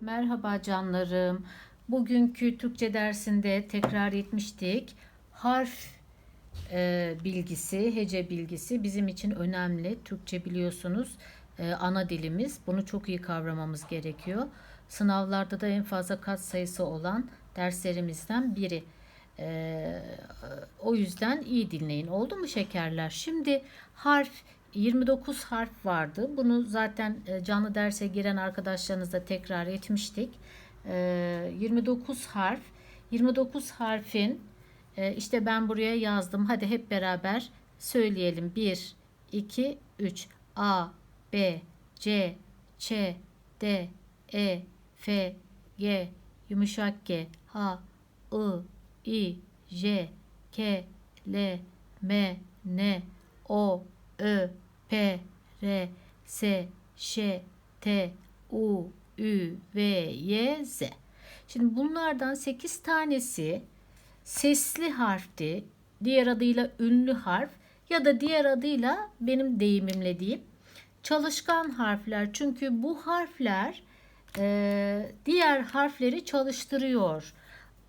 Merhaba canlarım. Bugünkü Türkçe dersinde tekrar etmiştik. Harf e, bilgisi, hece bilgisi bizim için önemli. Türkçe biliyorsunuz e, ana dilimiz. Bunu çok iyi kavramamız gerekiyor. Sınavlarda da en fazla kat sayısı olan derslerimizden biri. E, o yüzden iyi dinleyin. Oldu mu şekerler? Şimdi harf 29 harf vardı. Bunu zaten e, canlı derse giren arkadaşlarınızla tekrar etmiştik. E, 29 harf. 29 harfin e, işte ben buraya yazdım. Hadi hep beraber söyleyelim. 1, 2, 3. A, B, C, Ç, D, E, F, G, yumuşak G, H, I, I, J, K, L, M, N, O, Ö, P, R, S, Ş, T, U, Ü, V, Y, Z. Şimdi bunlardan 8 tanesi sesli harfti. Diğer adıyla ünlü harf ya da diğer adıyla benim deyimimle diyeyim çalışkan harfler. Çünkü bu harfler e, diğer harfleri çalıştırıyor.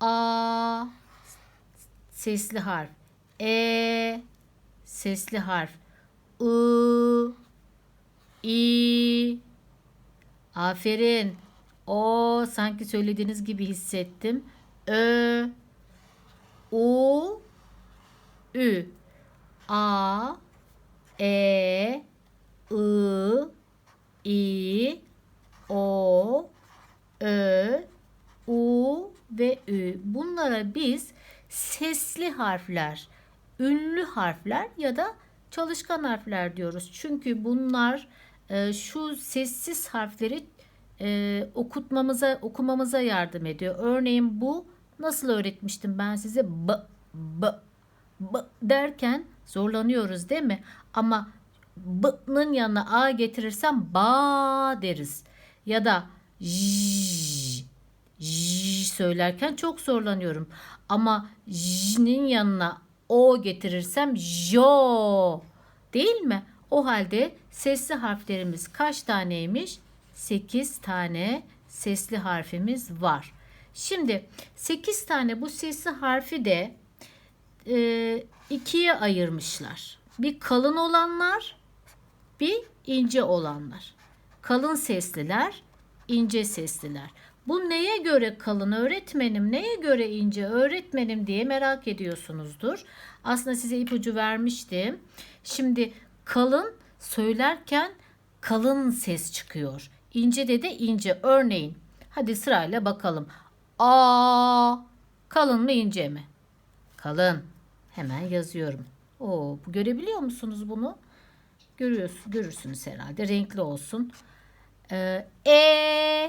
A sesli harf. E sesli harf. I İ Aferin. O sanki söylediğiniz gibi hissettim. Ö U Ü A E I İ O Ö U ve Ü. Bunlara biz sesli harfler, ünlü harfler ya da çalışkan harfler diyoruz. Çünkü bunlar e, şu sessiz harfleri e, okutmamıza, okumamıza yardım ediyor. Örneğin bu nasıl öğretmiştim ben size? B, b, b derken zorlanıyoruz değil mi? Ama b'nın yanına a getirirsem ba deriz. Ya da j, j söylerken çok zorlanıyorum. Ama j'nin yanına o getirirsem jo değil mi? O halde sesli harflerimiz kaç taneymiş? 8 tane sesli harfimiz var. Şimdi 8 tane bu sesli harfi de e, ikiye ayırmışlar. Bir kalın olanlar, bir ince olanlar. Kalın sesliler, ince sesliler. Bu neye göre kalın öğretmenim, neye göre ince öğretmenim diye merak ediyorsunuzdur. Aslında size ipucu vermiştim. Şimdi kalın söylerken kalın ses çıkıyor. İnce de de ince. Örneğin hadi sırayla bakalım. A kalın mı ince mi? Kalın. Hemen yazıyorum. Oo, görebiliyor musunuz bunu? Görüyorsunuz, görürsünüz herhalde. Renkli olsun. Ee, e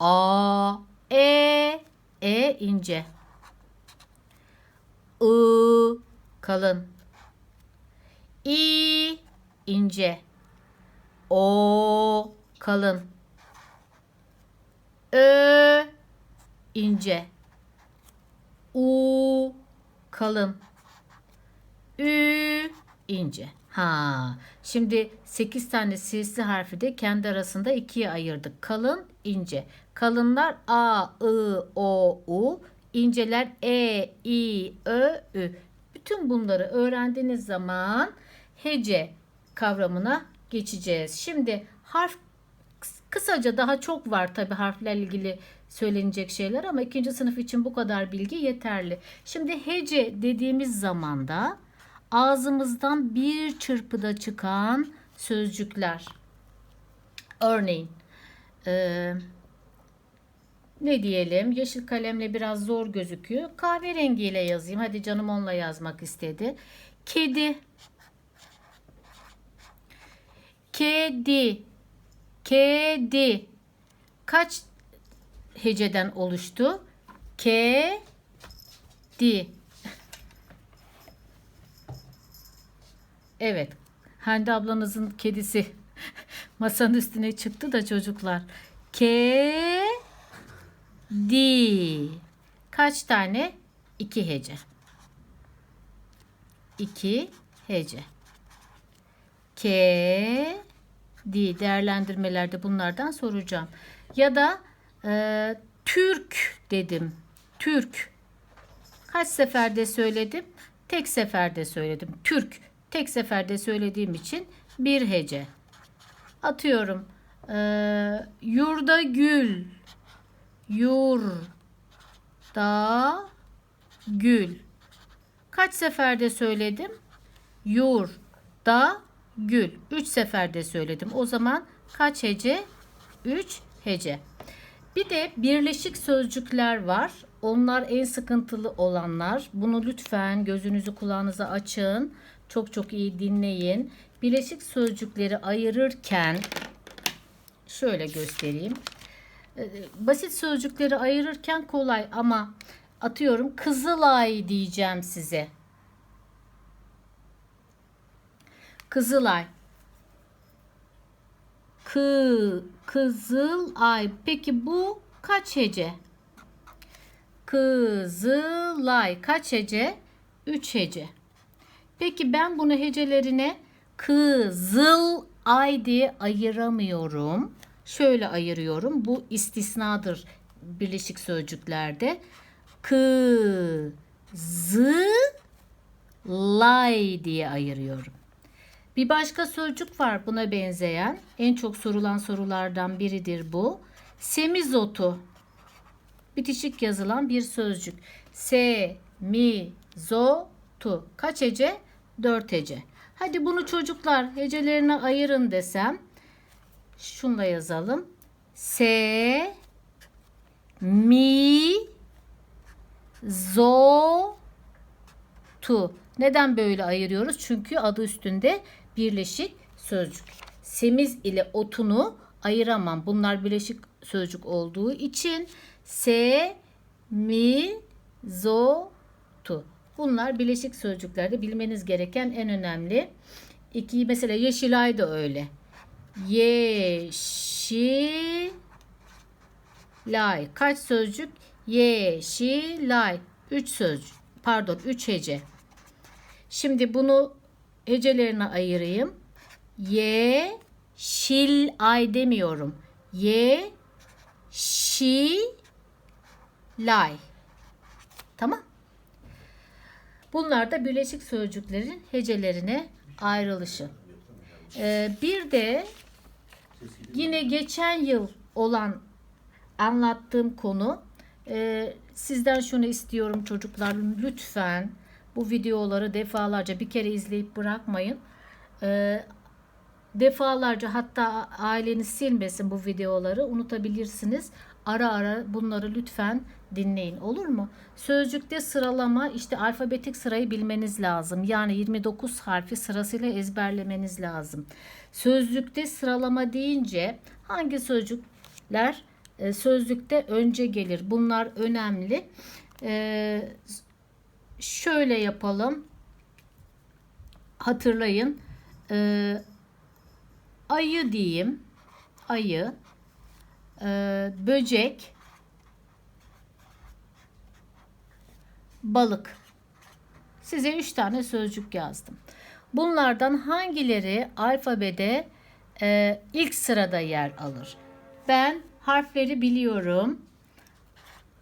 A E E ince. I kalın. İ ince. O kalın. Ö ince. U kalın. Ü ince. Ha. Şimdi 8 tane sesli harfi de kendi arasında ikiye ayırdık. Kalın, ince. Kalınlar A, I, O, U. İnceler E, I, Ö, Ü. Bütün bunları öğrendiğiniz zaman hece kavramına geçeceğiz. Şimdi harf kısaca daha çok var tabi harflerle ilgili söylenecek şeyler ama ikinci sınıf için bu kadar bilgi yeterli. Şimdi hece dediğimiz zaman da ağzımızdan bir çırpıda çıkan sözcükler. Örneğin e, ne diyelim yeşil kalemle biraz zor gözüküyor. Kahverengiyle yazayım. Hadi canım onunla yazmak istedi. Kedi. Kedi. Kedi. Kaç heceden oluştu? Ke di. Evet. Hande ablanızın kedisi masanın üstüne çıktı da çocuklar. Ke di. Kaç tane? İki hece. İki hece. Ke di değerlendirmelerde bunlardan soracağım. Ya da Ee, Türk dedim. Türk. Kaç seferde söyledim? Tek seferde söyledim. Türk. Tek seferde söylediğim için bir hece. Atıyorum. Ee, yurda gül. Yur. Da. Gül. Kaç seferde söyledim? Yur. Da. Gül. Üç seferde söyledim. O zaman kaç hece? Üç hece. Bir de birleşik sözcükler var. Onlar en sıkıntılı olanlar. Bunu lütfen gözünüzü kulağınızı açın. Çok çok iyi dinleyin. Birleşik sözcükleri ayırırken şöyle göstereyim. Ee, Basit sözcükleri ayırırken kolay ama atıyorum Kızılay diyeceğim size. Kızılay. Kı, kızıl ay. Peki bu kaç hece? Kızılay kaç hece? 3 hece. Peki ben bunu hecelerine kızıl ay diye ayıramıyorum. Şöyle ayırıyorum. Bu istisnadır birleşik sözcüklerde. Kızılay diye ayırıyorum. Bir başka sözcük var buna benzeyen. En çok sorulan sorulardan biridir bu. Semizotu. Bitişik yazılan bir sözcük. Se, mi, zo, tu. Kaç hece? Dört hece. Hadi bunu çocuklar hecelerine ayırın desem. Şunla yazalım. Se, mi, zo, tu. Neden böyle ayırıyoruz? Çünkü adı üstünde birleşik sözcük. Semiz ile otunu ayıramam. Bunlar birleşik sözcük olduğu için se, mi, zo, tu. Bunlar birleşik sözcüklerde bilmeniz gereken en önemli. İki mesela Yeşilay da öyle. Yeşilay. Kaç sözcük? Yeşilay. Üç sözcük. Pardon, üç hece. Şimdi bunu hecelerine ayırayım. Ye şil ay demiyorum. Ye şi lay. Tamam. Bunlar da birleşik sözcüklerin hecelerine ayrılışı. Ee, bir de yine geçen yıl olan anlattığım konu e, sizden şunu istiyorum çocuklar lütfen bu videoları defalarca bir kere izleyip bırakmayın. E, defalarca hatta aileniz silmesin bu videoları unutabilirsiniz. Ara ara bunları lütfen dinleyin olur mu? Sözcükte sıralama işte alfabetik sırayı bilmeniz lazım. Yani 29 harfi sırasıyla ezberlemeniz lazım. Sözlükte sıralama deyince hangi sözcükler e, sözlükte önce gelir? Bunlar önemli. E, şöyle yapalım. Hatırlayın. E, ayı diyeyim. Ayı. E, böcek. Balık. Size üç tane sözcük yazdım. Bunlardan hangileri alfabede e, ilk sırada yer alır? Ben harfleri biliyorum.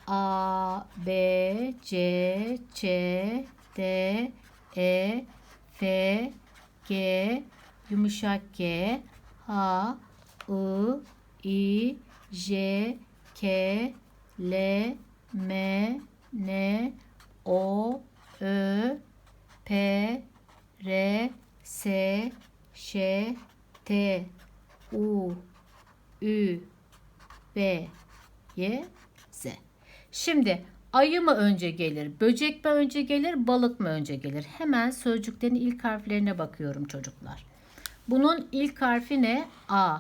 A, B, C, Ç, D, E, F, G, yumuşak G, H, I, I, J, K, L, M, N, O, Ö, P, R, S, Ş, T, U, Ü, B, Y, Z. Şimdi ayı mı önce gelir, böcek mi önce gelir, balık mı önce gelir? Hemen sözcüklerin ilk harflerine bakıyorum çocuklar. Bunun ilk harfi ne? A.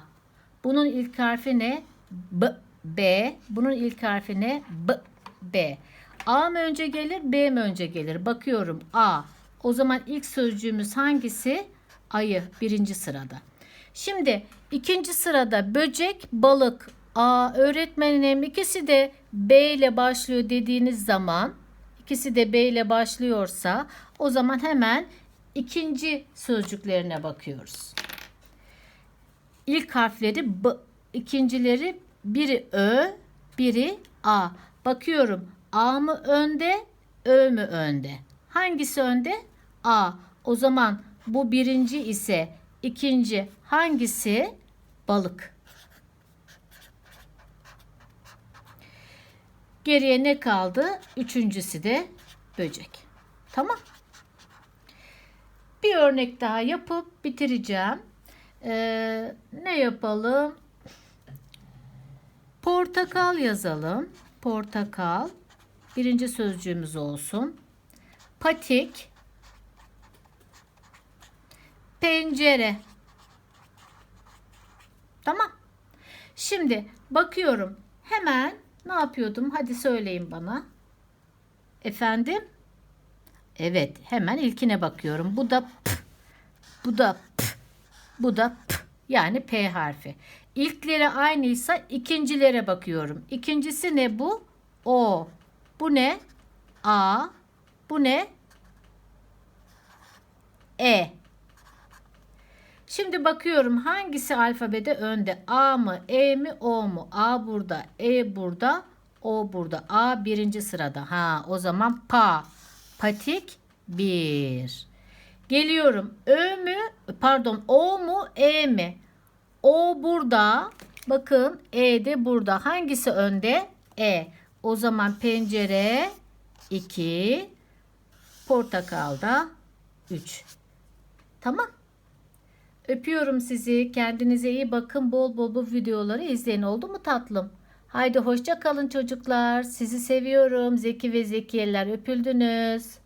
Bunun ilk harfi ne? B. B. Bunun ilk harfi ne? B. B. A mı önce gelir, B mi önce gelir? Bakıyorum A. O zaman ilk sözcüğümüz hangisi? Ayı birinci sırada. Şimdi ikinci sırada böcek, balık. Aa, öğretmenim ikisi de B ile başlıyor dediğiniz zaman ikisi de B ile başlıyorsa o zaman hemen ikinci sözcüklerine bakıyoruz. İlk harfleri B, ikincileri biri Ö, Biri A. Bakıyorum. A mı önde, Ö mü önde? Hangisi önde? A. O zaman bu birinci ise ikinci hangisi? Balık. Geriye ne kaldı? Üçüncüsü de böcek. Tamam. Bir örnek daha yapıp bitireceğim. Ee, ne yapalım? Portakal yazalım. Portakal. Birinci sözcüğümüz olsun. Patik. Pencere. Tamam. Şimdi bakıyorum. Hemen ne yapıyordum? Hadi söyleyin bana. Efendim? Evet, hemen ilkine bakıyorum. Bu da p, bu da p, bu da p. Yani P harfi. İlkleri aynıysa ikincilere bakıyorum. İkincisi ne bu? O. Bu ne? A. Bu ne? E. Şimdi bakıyorum hangisi alfabede önde? A mı, E mi, O mu? A burada, E burada, O burada. A birinci sırada. Ha, o zaman pa. Patik bir. Geliyorum. Ö mü? Pardon, O mu, E mi? O burada. Bakın E de burada. Hangisi önde? E. O zaman pencere 2, portakalda 3. Tamam. Öpüyorum sizi. Kendinize iyi bakın. Bol bol bu videoları izleyin. Oldu mu tatlım? Haydi hoşça kalın çocuklar. Sizi seviyorum. Zeki ve Zekiyeler öpüldünüz.